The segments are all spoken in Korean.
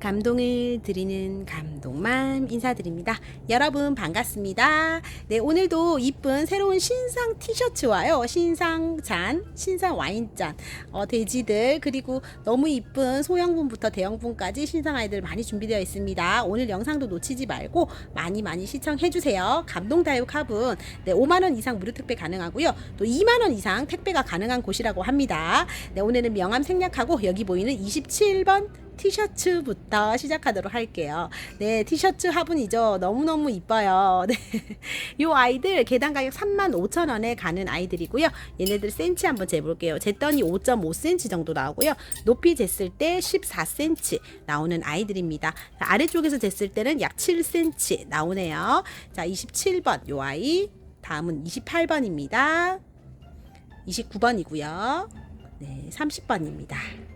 감동을 드리는 감동맘 인사드립니다. 여러분 반갑습니다. 네, 오늘도 이쁜 새로운 신상 티셔츠와요. 신상 잔, 신상 와인잔, 어, 돼지들, 그리고 너무 이쁜 소형분부터 대형분까지 신상 아이들 많이 준비되어 있습니다. 오늘 영상도 놓치지 말고 많이 많이 시청해주세요. 감동다육 화분, 네, 5만원 이상 무료 택배 가능하고요. 또 2만원 이상 택배가 가능한 곳이라고 합니다. 네, 오늘은 명함 생략하고 여기 보이는 27번 티셔츠부터 시작하도록 할게요. 네, 티셔츠 화분이죠. 너무너무 이뻐요. 네. 요 아이들 개당 가격 35,000원에 가는 아이들이고요. 얘네들 센치 한번 재볼게요. 쟀더니 5.5cm 정도 나오고요. 높이 쟀을 때 14cm 나오는 아이들입니다. 자, 아래쪽에서 쟀을 때는 약 7cm 나오네요. 자, 27번 요 아이. 다음은 28번입니다. 29번이고요. 네, 30번입니다.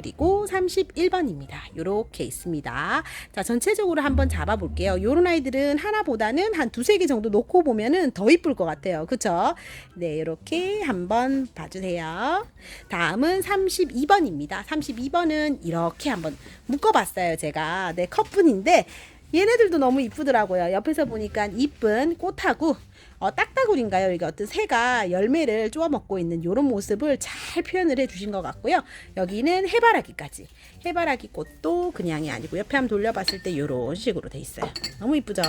그리고 31번입니다. 이렇게 있습니다. 자, 전체적으로 한번 잡아볼게요. 요런 아이들은 하나보다는 한 두세 개 정도 놓고 보면은 더 이쁠 것 같아요. 그쵸? 네, 이렇게 한번 봐주세요. 다음은 32번입니다. 32번은 이렇게 한번 묶어봤어요. 제가. 네, 컵분인데 얘네들도 너무 이쁘더라고요. 옆에서 보니까 이쁜 꽃하고 어, 딱따구리인가요? 이게 어떤 새가 열매를 쪼아 먹고 있는 이런 모습을 잘 표현을 해주신 것 같고요. 여기는 해바라기까지. 해바라기 꽃도 그냥이 아니고 옆에 한번 돌려봤을 때 이런 식으로 돼 있어요. 너무 이쁘죠?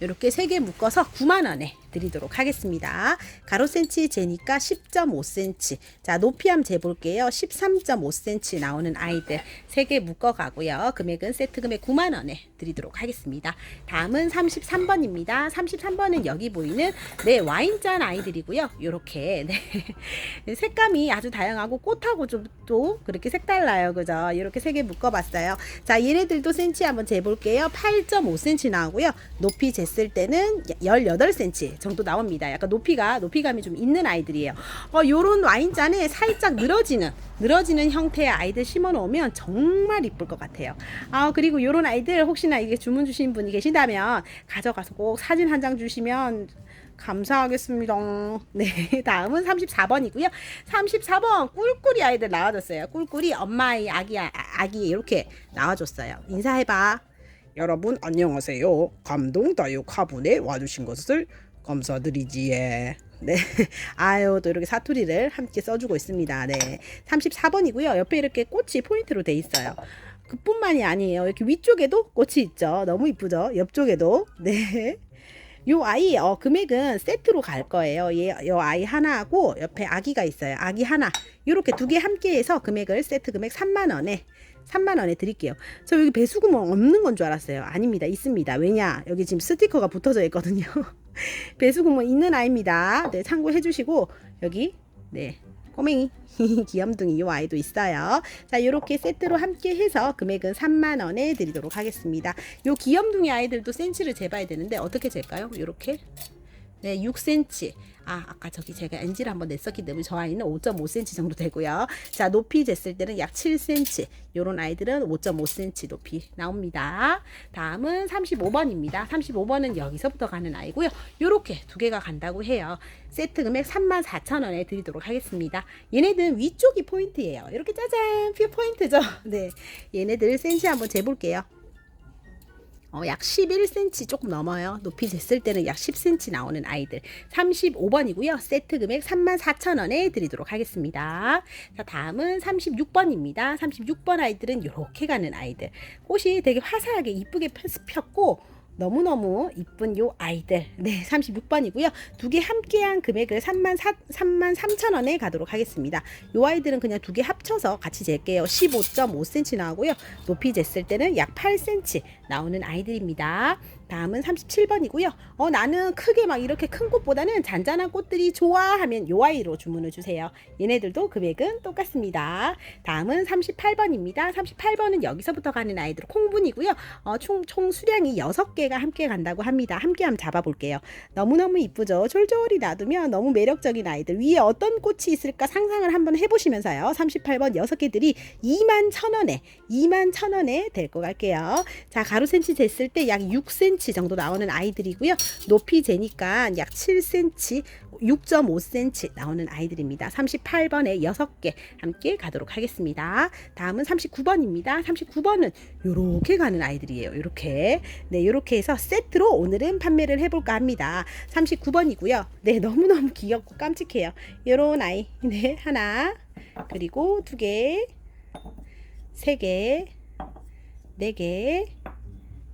이렇게 세 개 묶어서 9만 원에 드리도록 하겠습니다. 가로 센치 재니까 10.5cm. 자, 높이 한번 재볼게요. 13.5cm 나오는 아이들 세개 묶어 가고요. 금액은 세트 금액 9만 원에 드리도록 하겠습니다. 다음은 33번입니다. 33번은 여기 보이는 네, 와인잔 아이들이고요. 요렇게 네. 색감이 아주 다양하고 꽃하고 좀 또 그렇게 색달라요. 그죠? 이렇게 세개 묶어 봤어요. 자, 얘네들도 센치 한번 재볼게요. 8.5cm 나오고요. 높이 쟀을 때는 18cm 정도 나옵니다. 약간 높이가 높이감이 좀 있는 아이들이에요. 어, 요런 와인잔에 살짝 늘어지는 늘어지는 형태의 아이들 심어 놓으면 정말 이쁠 것 같아요. 아, 그리고 요런 아이들 혹시나 이게 주문 주신 분이 계신다면 가져가서 꼭 사진 한 장 주시면 감사하겠습니다. 네, 다음은 34번이고요. 34번 꿀꿀이 아이들 나와줬어요. 꿀꿀이 엄마 아이, 아기 아- 아기 이렇게 나와줬어요. 인사해봐. 여러분 안녕하세요. 감동 다육 화분에 와주신 것을 감사드리지에. 네. 아유, 또 이렇게 사투리를 함께 써주고 있습니다. 네. 34번이고요. 옆에 이렇게 꽃이 포인트로 돼 있어요. 그뿐만이 아니에요. 이렇게 위쪽에도 꽃이 있죠. 너무 이쁘죠? 옆쪽에도. 네. 요 아이 어 금액은 세트로 갈 거예요. 얘, 요 아이 하나하고 옆에 아기가 있어요. 아기 하나. 요렇게 두 개 함께 해서 금액을 세트 금액 3만 원에 3만 원에 드릴게요. 저 여기 배수구멍 없는 건 줄 알았어요. 아닙니다. 있습니다. 왜냐? 여기 지금 스티커가 붙어져 있거든요. 배수구멍 있는 아이입니다. 네, 참고해 주시고 여기 네. 꼬맹이 귀염둥이 이 아이도 있어요. 자, 이렇게 세트로 함께 해서 금액은 3만 원에 드리도록 하겠습니다. 요 귀염둥이 아이들도 센치를 재봐야 되는데 어떻게 잴까요? 이렇게 네, 6cm. 아, 아까 저기 제가 NG를 한번 냈었기 때문에 저 아이는 5.5cm 정도 되고요. 자, 높이 쟀을 때는 약 7cm. 요런 아이들은 5.5cm 높이 나옵니다. 다음은 35번입니다. 35번은 여기서부터 가는 아이고요. 요렇게 두 개가 간다고 해요. 세트 금액 34,000원에 드리도록 하겠습니다. 얘네들은 위쪽이 포인트예요. 이렇게 짜잔! 퓨 포인트죠? 네. 얘네들 센치 한번 재볼게요. 어, 약 11cm 조금 넘어요. 높이 쟀을 때는 약 10cm 나오는 아이들. 35번이고요. 세트 금액 34,000원에 드리도록 하겠습니다. 자, 다음은 36번입니다. 36번 아이들은 이렇게 가는 아이들. 꽃이 되게 화사하게 이쁘게 폈- 폈고 너무너무 이쁜 요 아이들. 네, 36번이고요. 두 개 함께한 금액을 3만 4, 3만 3천 원에 가도록 하겠습니다. 요 아이들은 그냥 두 개 합쳐서 같이 잴게요. 15.5cm 나오고요. 높이 쟀을 때는 약 8cm 나오는 아이들입니다. 다음은 37번이고요. 어, 나는 크게 막 이렇게 큰 꽃보다는 잔잔한 꽃들이 좋아 하면 요 아이로 주문을 주세요. 얘네들도 금액은 똑같습니다. 다음은 38번입니다. 38번은 여기서부터 가는 아이들 콩분이고요. 어, 총, 총 수량이 6개가 함께 간다고 합니다. 함께 한번 잡아볼게요. 너무너무 이쁘죠? 졸졸이 놔두면 너무 매력적인 아이들. 위에 어떤 꽃이 있을까 상상을 한번 해보시면서요. 38번 6개들이 2만 1,000원에, 2만 1,000원에 데리고 갈게요. 자, 가로 센치 쟀을 때 약 6cm 6cm 정도 나오는 아이들이고요. 높이 재니까 약 7cm, 6.5cm 나오는 아이들입니다. 38번에 6개 함께 가도록 하겠습니다. 다음은 39번입니다. 39번은 요렇게 가는 아이들이에요. 요렇게. 네, 요렇게 해서 세트로 오늘은 판매를 해볼까 합니다. 39번이고요. 네, 너무너무 귀엽고 깜찍해요. 요런 아이. 네, 하나. 그리고 두 개. 세 개. 네 개.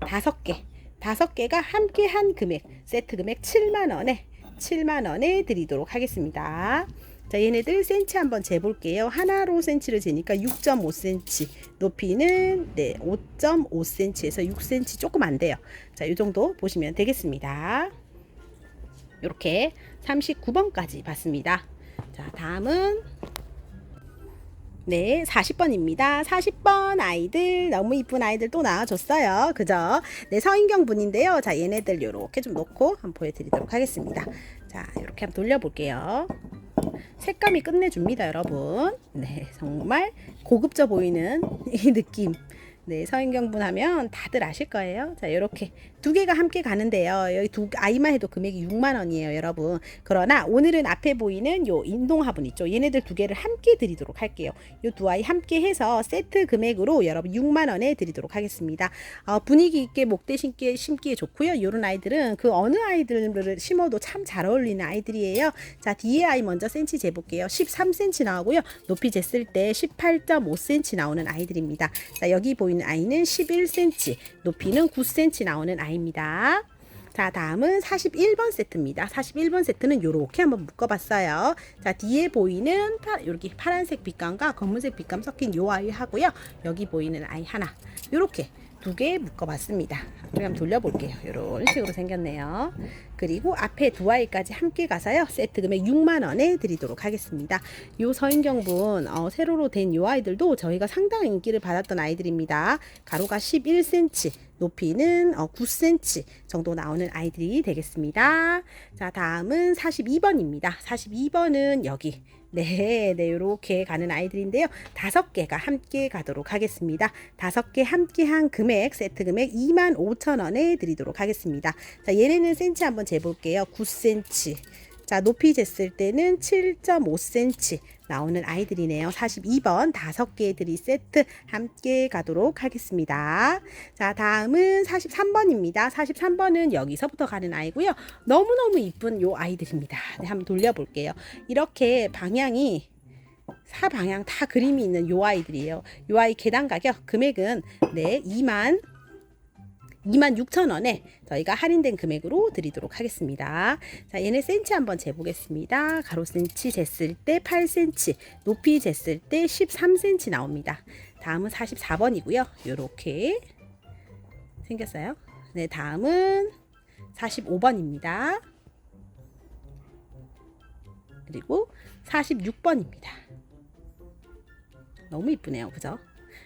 다섯 개. 다섯 개가 함께 한 금액. 세트 금액 7만 원에 7만 원에 드리도록 하겠습니다. 자, 얘네들 센치 한번 재볼게요. 하나로 센치를 재니까 6.5cm, 높이는 네, 5.5cm에서 6cm 조금 안 돼요. 자, 이 정도 보시면 되겠습니다. 이렇게 39번까지 봤습니다. 자, 다음은 네, 40번입니다. 40번 아이들 너무 이쁜 아이들 또 나와줬어요. 그죠? 네, 서인경 분인데요. 자, 얘네들 요렇게 좀 놓고 한번 보여드리도록 하겠습니다. 자, 이렇게 한번 돌려볼게요. 색감이 끝내줍니다, 여러분. 네, 정말 고급져 보이는 이 느낌. 네, 서인경 분 하면 다들 아실 거예요. 자, 이렇게 두 개가 함께 가는데요. 여기 두 아이만 해도 금액이 6만 원이에요, 여러분. 그러나 오늘은 앞에 보이는 요 인동 화분 있죠. 얘네들 두 개를 함께 드리도록 할게요. 요 두 아이 함께 해서 세트 금액으로 여러분 6만 원에 드리도록 하겠습니다. 어, 분위기 있게 목대 심기에 심기에 좋고요. 요런 아이들은 그 어느 아이들을 심어도 참 잘 어울리는 아이들이에요. 자, 뒤에 아이 먼저 센치 재볼게요. 13cm 나오고요. 높이 쟀을 때 18.5cm 나오는 아이들입니다. 자, 여기 보이는 아이는 11cm, 높이는 9cm 나오는 아이 입니다. 자, 다음은 41번 세트입니다. 41번 세트는 이렇게 한번 묶어봤어요. 자, 뒤에 보이는 파, 이렇게 파란색 빛감과 검은색 빛감 섞인 요 아이 하고요. 여기 보이는 아이 하나. 이렇게 두 개 묶어봤습니다. 한번 돌려볼게요. 이런 식으로 생겼네요. 그리고 앞에 두 아이까지 함께 가서요. 세트 금액 6만 원에 드리도록 하겠습니다. 요 서인경분 어, 세로로 된 요 아이들도 저희가 상당히 인기를 받았던 아이들입니다. 가로가 11cm, 높이는 어, 9cm 정도 나오는 아이들이 되겠습니다. 자, 다음은 42번입니다. 42번은 여기 네, 네, 요렇게 가는 아이들인데요. 다섯 개가 함께 가도록 하겠습니다. 다섯 개 함께 한 금액, 세트 금액 2만 5천 원에 드리도록 하겠습니다. 자, 얘네는 센치 한번 재볼게요. 9cm. 자, 높이 쟀을 때는 7.5cm 나오는 아이들이네요. 42번 다섯 개들이 세트 함께 가도록 하겠습니다. 자, 다음은 43번입니다. 43번은 여기서부터 가는 아이고요. 너무너무 이쁜 요 아이들입니다. 네, 한번 돌려볼게요. 이렇게 방향이 사방향 다 그림이 있는 요 아이들이에요. 요 아이 계단 가격 금액은 네, 2만 26,000원에 저희가 할인된 금액으로 드리도록 하겠습니다. 자, 얘네 센치 한번 재보겠습니다. 가로 센치 쟀을 때 8cm, 높이 쟀을 때 13cm 나옵니다. 다음은 44번이고요. 요렇게 생겼어요. 네, 다음은 45번입니다. 그리고 46번입니다. 너무 이쁘네요. 그죠?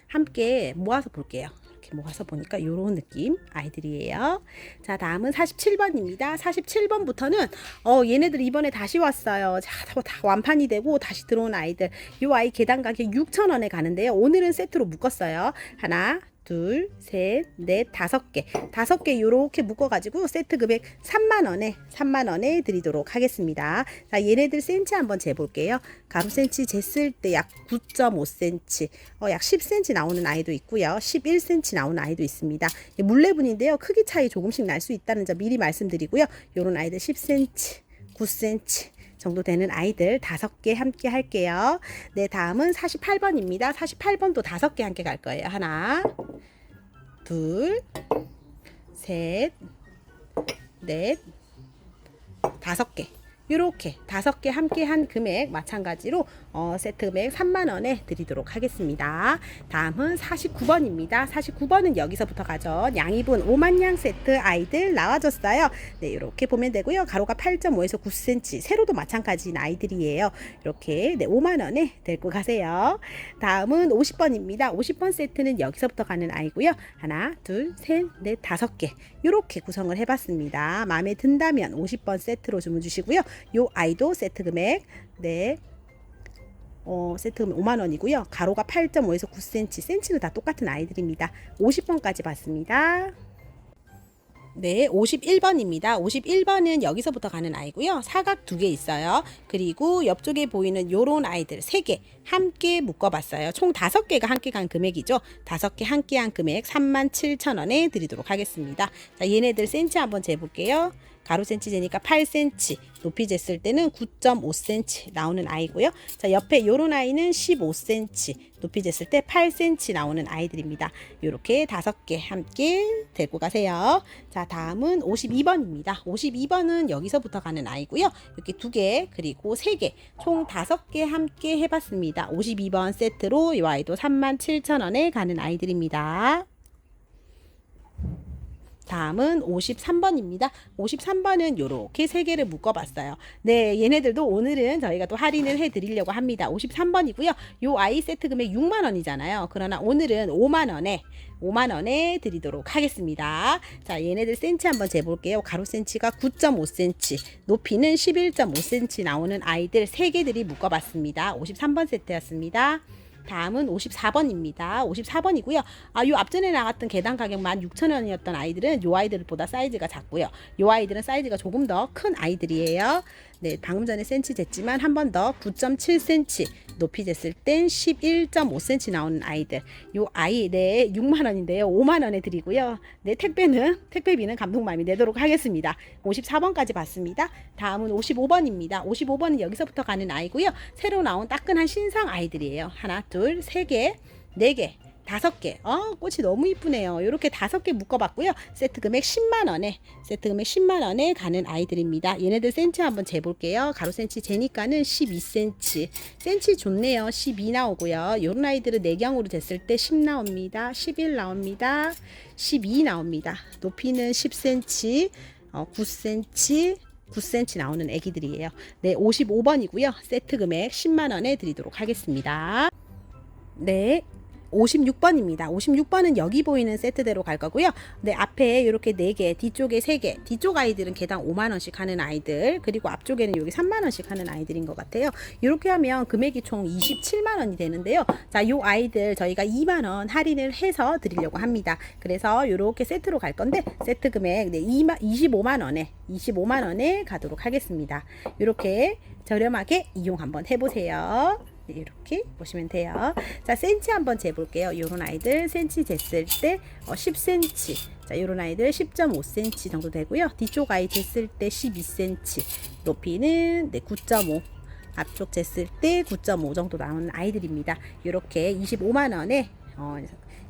함께 모아서 볼게요. 이렇게 모아서 보니까 이런 느낌 아이들이에요. 자, 다음은 47번입니다. 47번부터는 어, 얘네들 이번에 다시 왔어요. 자, 다, 다 완판이 되고 다시 들어온 아이들. 이 아이 계단 가격 6,000원에 가는데요. 오늘은 세트로 묶었어요. 하나, 둘, 셋, 넷, 다섯 개. 다섯 개 요렇게 묶어가지고 세트 금액 3만원에, 3만원에 드리도록 하겠습니다. 자, 얘네들 센치 한번 재볼게요. 가로 센치 쟀을 때 약 9.5cm, 어, 약 10cm 나오는 아이도 있고요. 11cm 나오는 아이도 있습니다. 물레분인데요. 크기 차이 조금씩 날 수 있다는 점 미리 말씀드리고요. 요런 아이들 10cm, 9cm, 정도 되는 아이들 다섯 개 함께 할게요. 네, 다음은 48번입니다. 48번도 다섯 개 함께 갈 거예요. 하나, 둘, 셋, 넷, 다섯 개. 이렇게 다섯 개 함께 한 금액 마찬가지로 어, 세트 금액 3만 원에 드리도록 하겠습니다. 다음은 49번입니다. 49번은 여기서부터 가죠. 양이분 5만 양 세트 아이들 나와줬어요. 네, 이렇게 보면 되고요. 가로가 8.5에서 9cm, 세로도 마찬가지인 아이들이에요. 이렇게 네, 5만 원에 데리고 가세요. 다음은 50번입니다. 50번 세트는 여기서부터 가는 아이고요. 하나, 둘, 셋, 넷, 다섯 개 이렇게 구성을 해봤습니다. 마음에 든다면 50번 세트로 주문 주시고요. 요 아이도 세트 금액 네. 어, 세트 금액 5만 원이고요. 가로가 8.5에서 9cm, 센치는 다 똑같은 아이들입니다. 50번까지 봤습니다. 네, 51번입니다. 51번은 여기서부터 가는 아이고요. 사각 두 개 있어요. 그리고 옆쪽에 보이는 요런 아이들 세 개 함께 묶어봤어요. 총 다섯 개가 함께 간 금액이죠. 다섯 개 함께 한 금액 37,000원에 드리도록 하겠습니다. 자, 얘네들 센치 한번 재볼게요. 가로 센치 재니까 8cm, 높이 쟀을 때는 9.5cm 나오는 아이고요. 자, 옆에 요런 아이는 15cm, 높이 쟀을 때 8cm 나오는 아이들입니다. 요렇게 다섯 개 함께 데리고 가세요. 자, 다음은 52번입니다. 52번은 여기서부터 가는 아이고요. 이렇게 두 개, 그리고 세 개, 총 다섯 개 함께 해봤습니다. 52번 세트로 이 아이도 37,000원에 가는 아이들입니다. 다음은 53번입니다. 53번은 이렇게 세 개를 묶어봤어요. 네, 얘네들도 오늘은 저희가 또 할인을 해드리려고 합니다. 53번이고요. 요 아이 세트 금액 6만 원이잖아요. 그러나 오늘은 5만 원에 5만 원에 드리도록 하겠습니다. 자, 얘네들 센치 한번 재볼게요. 가로 센치가 9.5cm, 높이는 11.5cm 나오는 아이들 세 개들이 묶어봤습니다. 53번 세트였습니다. 다음은 54번입니다. 54번이고요. 아, 요 앞전에 나갔던 계단 가격 16,000원이었던 아이들은 요 아이들보다 사이즈가 작고요. 요 아이들은 사이즈가 조금 더 큰 아이들이에요. 네, 방금 전에 센치 쟀지만 한 번 더 9.7cm, 높이 쟀을 땐 11.5cm 나오는 아이들. 요 아이 네 6만 원인데요. 5만 원에 드리고요. 네, 택배는 택배비는 감독맘이 내도록 하겠습니다. 54번까지 봤습니다. 다음은 55번입니다. 55번은 여기서부터 가는 아이고요. 새로 나온 따끈한 신상 아이들이에요. 하나, 둘, 세 개, 네 개. 다섯 개. 어, 꽃이 너무 이쁘네요. 이렇게 다섯 개 묶어봤고요. 세트 금액 10만 원에 세트 금액 10만 원에 가는 아이들입니다. 얘네들 센치 한번 재볼게요. 가로 센치 재니까는 12cm. 센치 좋네요. 12 나오고요. 요런 아이들은 내경으로 됐을 때 10 나옵니다. 11 나옵니다. 12 나옵니다. 높이는 10cm, 어, 9cm. 9cm 나오는 애기들이에요. 네, 55번이고요. 세트 금액 10만 원에 드리도록 하겠습니다. 네. 56번입니다. 56번은 여기 보이는 세트대로 갈 거고요. 네, 앞에 이렇게 4개, 뒤쪽에 3개. 뒤쪽 아이들은 개당 5만 원씩 하는 아이들, 그리고 앞쪽에는 여기 3만 원씩 하는 아이들인 것 같아요. 이렇게 하면 금액이 총 27만 원이 되는데요. 자, 요 아이들 저희가 2만 원 할인을 해서 드리려고 합니다. 그래서 이렇게 세트로 갈 건데 세트 금액 네, 2만 25만 원에 25만 원에 가도록 하겠습니다. 이렇게 저렴하게 이용 한번 해보세요. 네, 이렇게 보시면 돼요. 자, 센치 한번 재볼게요. 요런 아이들 센치 쟀을 때 어, 10cm. 자, 요런 아이들 10.5cm 정도 되고요. 뒤쪽 아이 쟀을 때 12cm. 높이는 네, 9.5. 앞쪽 쟀을 때 9.5 정도 나오는 아이들입니다. 이렇게 25만 원에 어,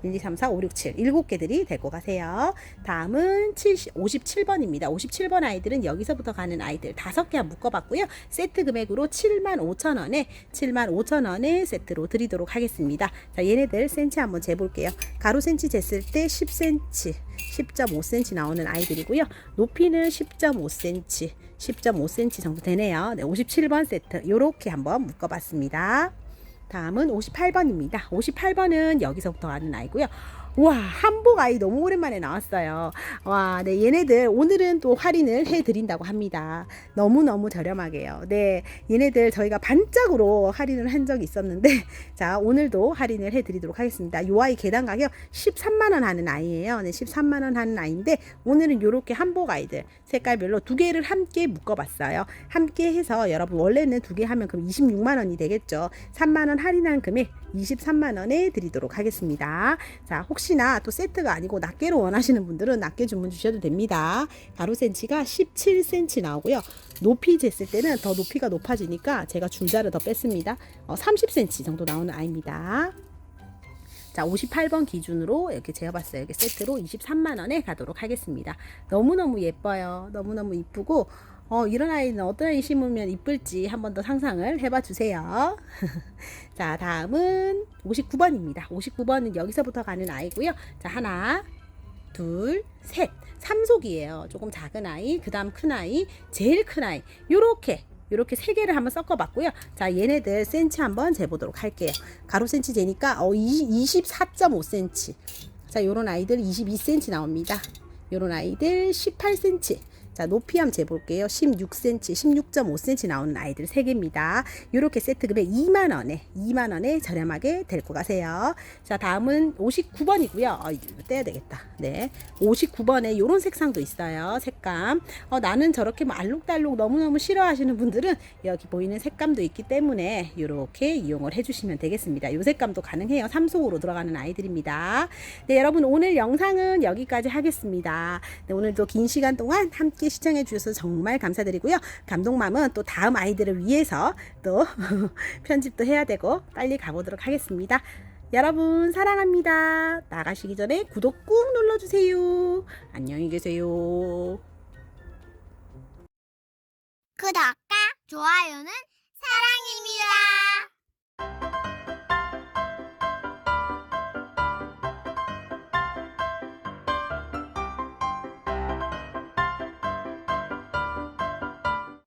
1, 2, 3, 4, 5, 6, 7 7개들이 데리고 가세요. 다음은 70, 57번입니다. 57번 아이들은 여기서부터 가는 아이들 5개 묶어봤고요. 세트 금액으로 7만 5천 원에 7만 5천 원에 세트로 드리도록 하겠습니다. 자, 얘네들 센치 한번 재볼게요. 가로 센치 쟀을 때 10cm, 10.5cm 나오는 아이들이고요. 높이는 10.5cm, 10.5cm 정도 되네요. 네, 57번 세트 요렇게 한번 묶어봤습니다. 다음은 58번입니다. 58번은 여기서부터 가는 아이고요. 와, 한복 아이 너무 오랜만에 나왔어요. 와, 네, 얘네들 오늘은 또 할인을 해드린다고 합니다. 너무 너무 저렴하게요. 네, 얘네들 저희가 반짝으로 할인을 한 적이 있었는데, 자, 오늘도 할인을 해드리도록 하겠습니다. 요 아이 개당 가격 13만 원 하는 아이예요. 네, 13만 원 하는 아이인데, 오늘은 요렇게 한복 아이들 색깔별로 두 개를 함께 묶어봤어요. 함께 해서 여러분, 원래는 두 개 하면 그럼 26만 원이 되겠죠. 3만 원 할인한 금액 23만 원에 드리도록 하겠습니다. 자, 혹시나 또 세트가 아니고 낱개로 원하시는 분들은 낱개 주문 주셔도 됩니다. 가로 센치가 17cm 나오고요. 높이 쟀을 때는 더 높이가 높아지니까 제가 줄자를 더 뺐습니다. 어, 30cm 정도 나오는 아이입니다. 자, 58번 기준으로 이렇게 재어봤어요. 이렇게 세트로 23만원에 가도록 하겠습니다. 너무너무 예뻐요. 너무너무 이쁘고, 어, 이런 아이는 어떤 아이 심으면 이쁠지 한 번 더 상상을 해봐 주세요. 자, 다음은 59번입니다. 59번은 여기서부터 가는 아이고요. 자, 하나, 둘, 셋. 삼속이에요. 조금 작은 아이, 그 다음 큰 아이, 제일 큰 아이. 요렇게. 요렇게 세 개를 한번 섞어봤고요. 자, 얘네들 센치 한번 재보도록 할게요. 가로 센치 재니까 어, 24.5cm. 자, 요런 아이들 22cm 나옵니다. 요런 아이들 18cm. 자, 자, 높이 한번 재볼게요. 16cm, 16.5cm 나오는 아이들 3개입니다. 이렇게 세트 금액 2만원에, 2만원에 저렴하게 데리고 가세요. 자, 다음은 59번이고요. 어, 이거 떼야 되겠다. 네. 59번에 이런 색상도 있어요. 색감. 어, 나는 저렇게 뭐 알록달록 너무너무 싫어하시는 분들은 여기 보이는 색감도 있기 때문에 이렇게 이용을 해주시면 되겠습니다. 이 색감도 가능해요. 3속으로 들어가는 아이들입니다. 네, 여러분 오늘 영상은 여기까지 하겠습니다. 네, 오늘도 긴 시간 동안 함께 시청해 주셔서 정말 감사드리고요. 감동맘은 또 다음 아이들을 위해서 또 편집도 해야 되고 빨리 가보도록 하겠습니다. 여러분 사랑합니다. 나가시기 전에 구독 꾹 눌러주세요. 안녕히 계세요. 구독과 좋아요는 사랑입니다.